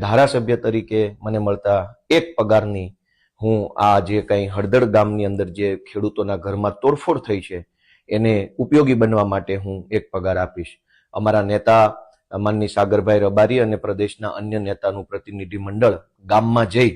ધારાસભ્ય તરીકે મને મળતા એક પગારની હું આ જે કંઈ હળદળ ગામની અંદર જે ખેડૂતોના ઘરમાં તોડફોડ થઈ છે, એને ઉપયોગી બનવા માટે હું એક પગાર આપીશ. અમારા નેતા માનની સાગરભાઈ રબારી અને પ્રદેશના અન્ય નેતાનું પ્રતિનિધિ મંડળ ગામમાં જઈ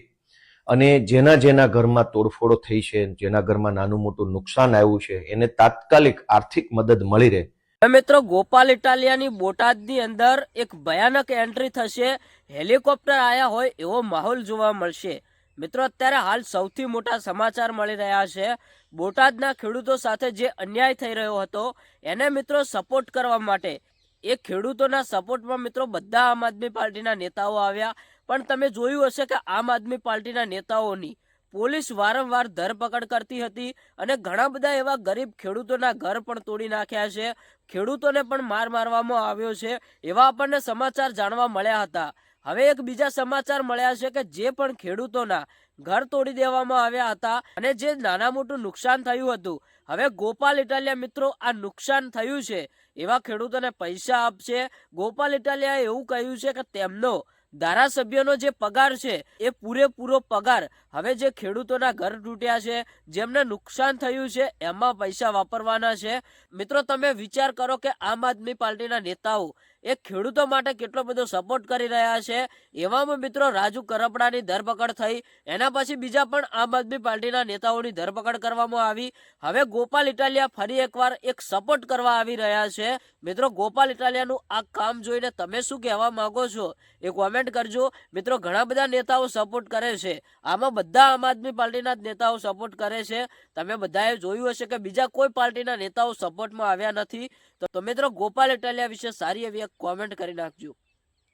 અને જેના જેના ઘરમાં તોડફોડો થઈ છે, જેના ઘરમાં નાનું મોટું નુકસાન આવ્યું છે, એને તાત્કાલિક આર્થિક મદદ મળી રહે. મિત્રો, ગોપાલ ઇટાલિયાની બોટાદની અંદર એક ભયાનક એન્ટ્રી થશે. હેલિકોપ્ટર આવ્યા હોય એવો માહોલ જોવા મળશે. મિત્રો, અત્યારે હાલ સૌથી મોટા સમાચાર મળી રહ્યા છે. બોટાદના ખેડૂતો સાથે જે અન્યાય થઈ રહ્યો હતો, એને મિત્રો સપોર્ટ કરવા માટે. એ ખેડૂતોના સપોર્ટમાં મિત્રો બધા આમ આદમી પાર્ટીના નેતાઓ આવ્યા. પણ તમે જોયું હશે કે આમ આદમી પાર્ટીના નેતાઓની પોલીસ વારંવાર ધરપકડ કરતી હતી અને ઘણા બધા એવા ગરીબ ખેડૂતોના ઘર પણ તોડી નાખ્યા છે. ખેડૂતોને પણ માર મારવામાં આવ્યો છે એવા આપણને સમાચાર જાણવા મળ્યા હતા. હવે એક બીજા સમાચાર મળ્યા છે કે જે પણ ખેડૂતોના ઘર તોડી દેવામાં આવ્યા હતા અને જે નાના મોટું નુકસાન થયું હતું. હવે ગોપાલ ઇટાલિયા મિત્રો, આ નુકસાન થયું છે એવા ખેડૂતોને પૈસા આપશે. ગોપાલ ઇટાલિયાએ એવું કહ્યું છે કે તેમનો ધારાસભ્યનો જે પગાર છે, એ પૂરેપૂરો પગાર. હવે જે ખેડૂતોના ઘર તૂટ્યા છે, જેમને નુકસાન થયું છે, એમાં પૈસા વાપરવાના છે. મિત્રો, તમે વિચાર કરો કે આમ આદમી પાર્ટીના નેતાઓ એ ખેડૂતો માટે કેટલો બધો સપોર્ટ કરી રહ્યા છે. એવામાં મિત્રો રાજુ કરપડાની ધરપકડ થઈ. એના પછી બીજા પણ આમ આદમી પાર્ટીના નેતાઓની ધરપકડ કરવામાં આવી. હવે ગોપાલ ઇટાલિયા ફરી એકવાર એક સપોર્ટ કરવા આવી રહ્યા છે. મિત્રો ગોપાલ ઇટાલિયાનું આ કામ જોઈને તમે શું કહેવા માંગો છો? એ કોમેન્ટ કરજો. મિત્રો ઘણા બધા નેતાઓ સપોર્ટ કરે છે. આમાં બધા આમ આદમી પાર્ટીના નેતાઓ સપોર્ટ કરે છે. તમે બધાએ જોયું હશે કે બીજા કોઈ પાર્ટીના નેતાઓ સપોર્ટમાં આવ્યા નથી. તો મિત્રો ગોપાલ ઇટાલિયા વિશે સારી એવી એક કોમેન્ટ કરી નાખજો.